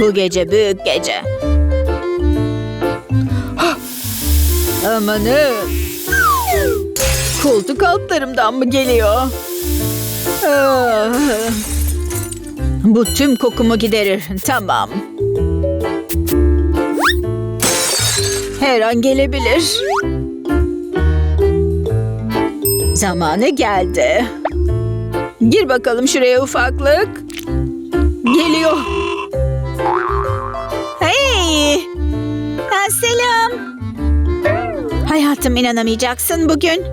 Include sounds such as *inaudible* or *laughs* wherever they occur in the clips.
Bu gece büyük gece. Amanın. Koltuk altlarımdan mı geliyor? Bu tüm kokumu giderir. Tamam. Her an gelebilir. Zamanı geldi. Gir bakalım şuraya ufaklık. Geliyor. Hey! Ha, selam. Hayatım inanamayacaksın bugün.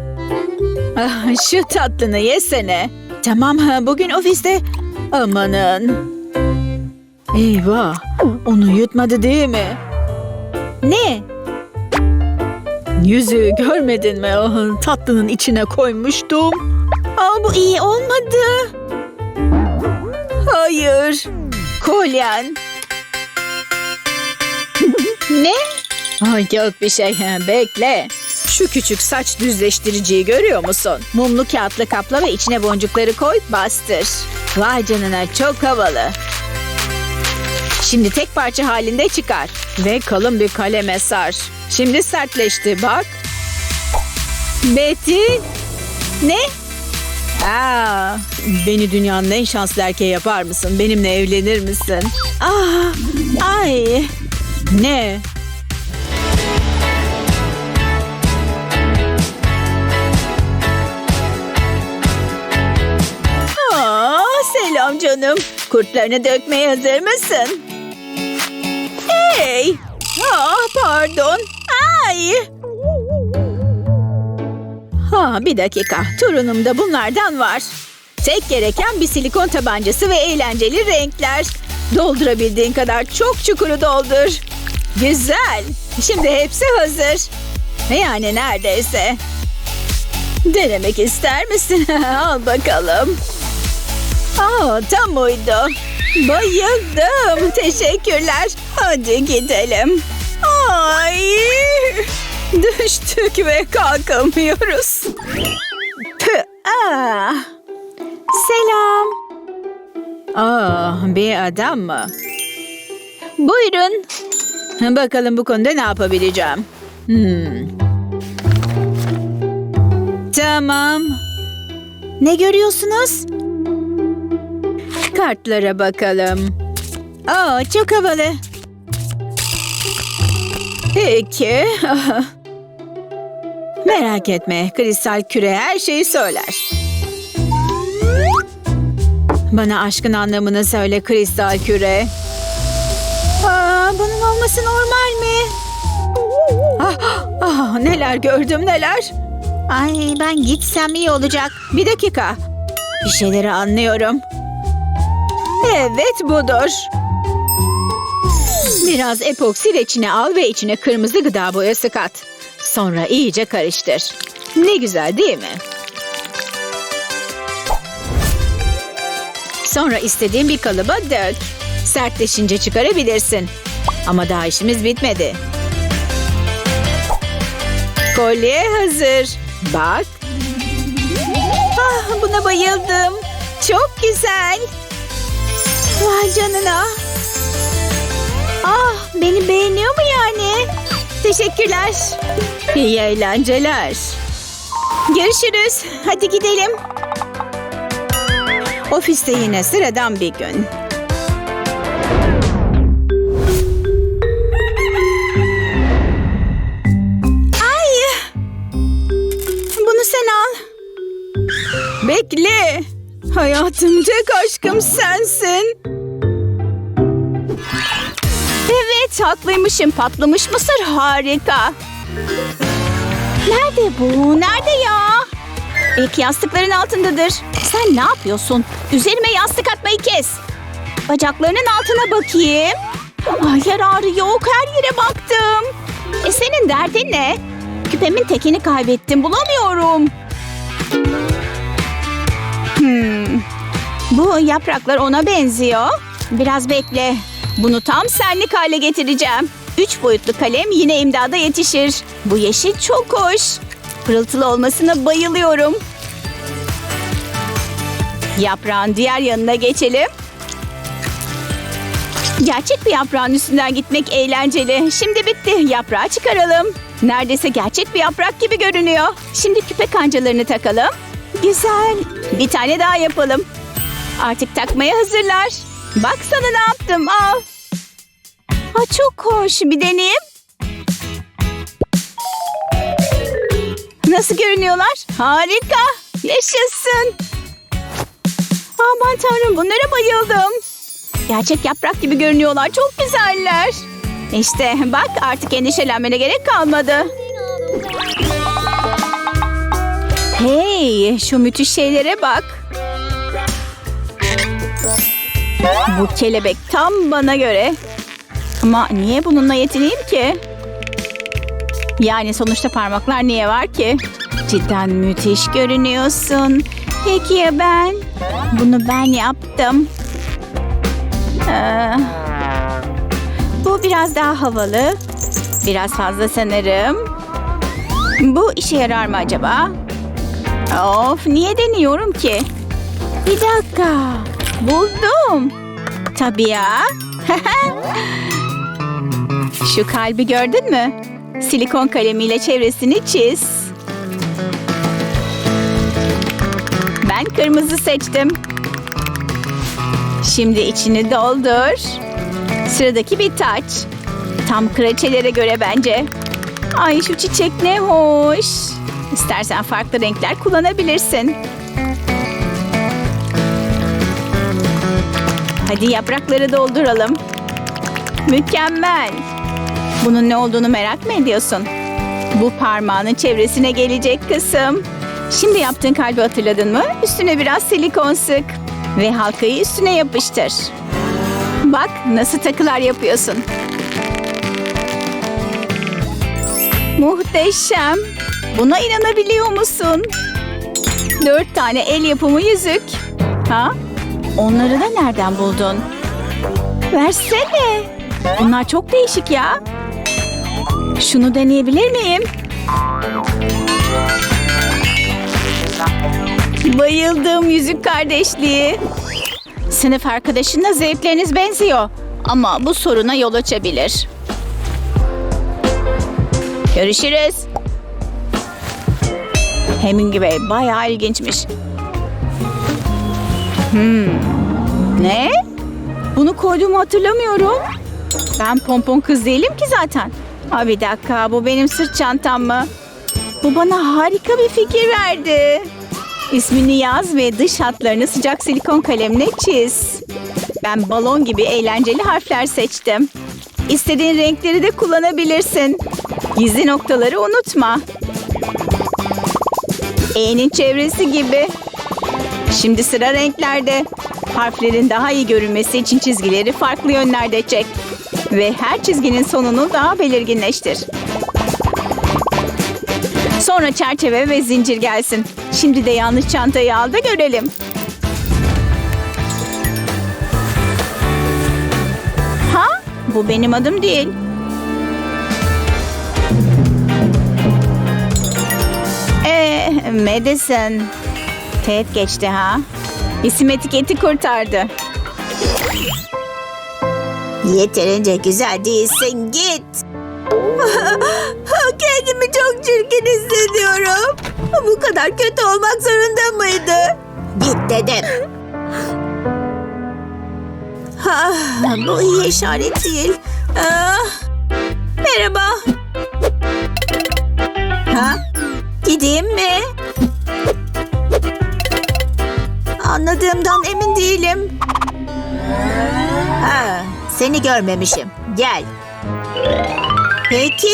Ah, şu tatlını yesene. Tamam ha bugün ofiste. Amanın. Eyvah. Onu yutmadı değil mi? Ne? Yüzüğü görmedin mi? Ah, tatlının içine koymuştum. Aa, bu iyi olmadı. Hayır. Kolyen. Ne? Ay yok bir şey. Bekle. Şu küçük saç düzleştiriciyi görüyor musun? Mumlu kağıtla kapla ve içine boncukları koy, bastır. Vay canına çok havalı. Şimdi tek parça halinde çıkar. Ve kalın bir kaleme sar. Şimdi sertleşti bak. Betty. Ne? Aa, beni dünyanın en şanslı erkeği yapar mısın? Benimle evlenir misin? Ah, ay. Ne? Aa, selam canım. Kurtlarını dökmeye hazır mısın? Hey! Ah, pardon. Ay! Ha, bir dakika. Torunumda bunlardan var. Tek gereken bir silikon tabancası ve eğlenceli renkler. Doldurabildiğin kadar çok çukuru doldur. Güzel. Şimdi hepsi hazır. Yani neredeyse. Denemek ister misin? *laughs* Al bakalım. Aa, tam uydu. Bayıldım. Teşekkürler. Hadi gidelim. Ay! Düştük ve kalkamıyoruz. Püh, ah. Selam. Aa, bir adam mı? Buyurun. Bakalım bu konuda ne yapabileceğim. Hmm. Tamam. Ne görüyorsunuz? Kartlara bakalım. Aa, çok havalı. Peki. *laughs* Merak etme. Kristal küre her şeyi söyler. Bana aşkın anlamını söyle kristal küre. Bunun olması normal mi? Ah, ah, neler gördüm neler. Ay ben gitsem iyi olacak. Bir dakika. Bir şeyleri anlıyorum. Evet budur. Biraz epoksi reçine al ve içine kırmızı gıda boyası kat. Sonra iyice karıştır. Ne güzel değil mi? Sonra istediğin bir kalıba dök. Sertleşince çıkarabilirsin. Ama daha işimiz bitmedi. Kolye hazır. Bak. Ah, buna bayıldım. Çok güzel. Vay canına. Ah, beni beğeniyor mu yani? Teşekkürler. İyi eğlenceler. Görüşürüz. Hadi gidelim. Ofiste yine sıradan bir gün. Bekle. Hayatım tek aşkım sensin. Evet haklıymışım. Patlamış mısır harika. Nerede bu? Nerede ya? İlk yastıkların altındadır. Sen ne yapıyorsun? Üzerime yastık atmayı kes. Bacaklarının altına bakayım. Ay yer ağrıyor. Her yere baktım. E senin derdin ne? Küpemin tekini kaybettim. Bulamıyorum. Hmm. Bu yapraklar ona benziyor. Biraz bekle. Bunu tam senlik hale getireceğim. Üç boyutlu kalem yine imdada yetişir. Bu yeşil çok hoş. Pırıltılı olmasına bayılıyorum. Yaprağın diğer yanına geçelim. Gerçek bir yaprağın üstünden gitmek eğlenceli. Şimdi bitti. Yaprağı çıkaralım. Neredeyse gerçek bir yaprak gibi görünüyor. Şimdi küpe kancalarını takalım. Güzel. Bir tane daha yapalım. Artık takmaya hazırlar. Bak sana ne yaptım. Al. Ha, çok hoş. Bir deneyeyim. Nasıl görünüyorlar? Harika. Yaşasın. Aman tanrım bunlara bayıldım. Gerçek yaprak gibi görünüyorlar. Çok güzeller. İşte bak artık endişelenmene gerek kalmadı. Hey şu müthiş şeylere bak. Bu kelebek tam bana göre. Ama niye bununla yetineyim ki? Yani sonuçta parmaklar niye var ki? Cidden müthiş görünüyorsun. Peki ya ben? Bunu ben yaptım. Ee, bu biraz daha havalı. Biraz fazla sanırım. Bu işe yarar mı acaba? Of niye deniyorum ki? Bir dakika. Buldum. Tabii ya. *laughs* Şu kalbi gördün mü? Silikon kalemiyle çevresini çiz. Ben kırmızı seçtim. Şimdi içini doldur. Sıradaki bir taç. Tam kraliçelere göre bence. Ay şu çiçek ne hoş. İstersen farklı renkler kullanabilirsin. Hadi yaprakları dolduralım. Mükemmel. Bunun ne olduğunu merak mı ediyorsun? Bu parmağının çevresine gelecek kısım. Şimdi yaptığın kalbi hatırladın mı? Üstüne biraz silikon sık. Ve halkayı üstüne yapıştır. Bak nasıl takılar yapıyorsun. Muhteşem. Buna inanabiliyor musun? Dört tane el yapımı yüzük. Ha? Onları da nereden buldun? Versene. Bunlar çok değişik ya. Şunu deneyebilir miyim? Bayıldım yüzük kardeşliği. Sınıf arkadaşınla zevkleriniz benziyor. Ama bu soruna yol açabilir. Görüşürüz. Hemingway bayağı ilginçmiş. Hmm. Ne? Bunu koyduğumu hatırlamıyorum. Ben pompon kız değilim ki zaten. Ha bir dakika bu benim sırt çantam mı? Bu bana harika bir fikir verdi. İsmini yaz ve dış hatlarını sıcak silikon kalemle çiz. Ben balon gibi eğlenceli harfler seçtim. İstediğin renkleri de kullanabilirsin. Gizli noktaları unutma. E'nin çevresi gibi. Şimdi sıra renklerde. Harflerin daha iyi görünmesi için çizgileri farklı yönlerde çek. Ve her çizginin sonunu daha belirginleştir. Sonra çerçeve ve zincir gelsin. Şimdi de yanlış çantayı al da görelim. Ha? Bu benim adım değil. Madison. Teğet geçti ha. İsim etiketi kurtardı. Yeterince güzel değilsin git. *laughs* Kendimi çok çirkin hissediyorum. Bu kadar kötü olmak zorunda mıydı? Git dedim. Ha, bu iyi işaret değil. Ah, merhaba. Ha? Gideyim mi? Anladığımdan emin değilim. Ha, seni görmemişim. Gel. Peki.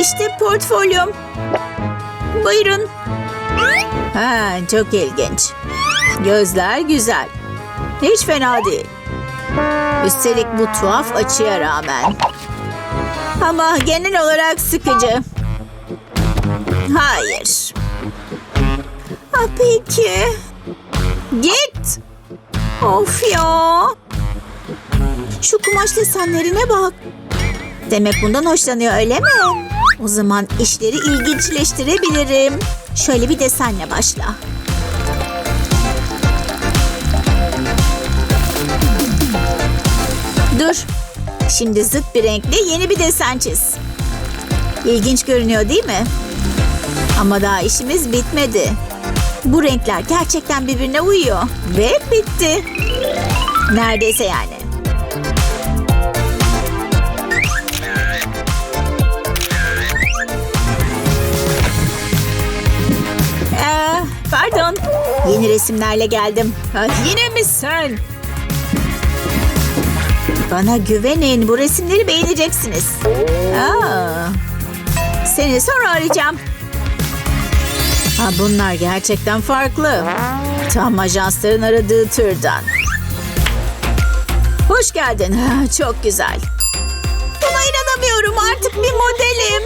İşte portfolyom. Buyurun. Ha, çok ilginç. Gözler güzel. Hiç fena değil. Üstelik bu tuhaf açıya rağmen. Ama genel olarak sıkıcı. Hayır. Ha, peki. Git. Of ya. Şu kumaş desenlerine bak. Demek bundan hoşlanıyor öyle mi? O zaman işleri ilginçleştirebilirim. Şöyle bir desenle başla. Dur. Şimdi zıt bir renkle yeni bir desen çiz. İlginç görünüyor değil mi? Ama daha işimiz bitmedi. Bu renkler gerçekten birbirine uyuyor. Ve bitti. Neredeyse yani. Ee, pardon. Yeni resimlerle geldim. Ha, yine mi sen? Bana güvenin. Bu resimleri beğeneceksiniz. Aa, seni sonra arayacağım. Ha, bunlar gerçekten farklı. Tam ajansların aradığı türden. Hoş geldin. Ha, *laughs* Çok güzel. Buna inanamıyorum. Artık bir modelim.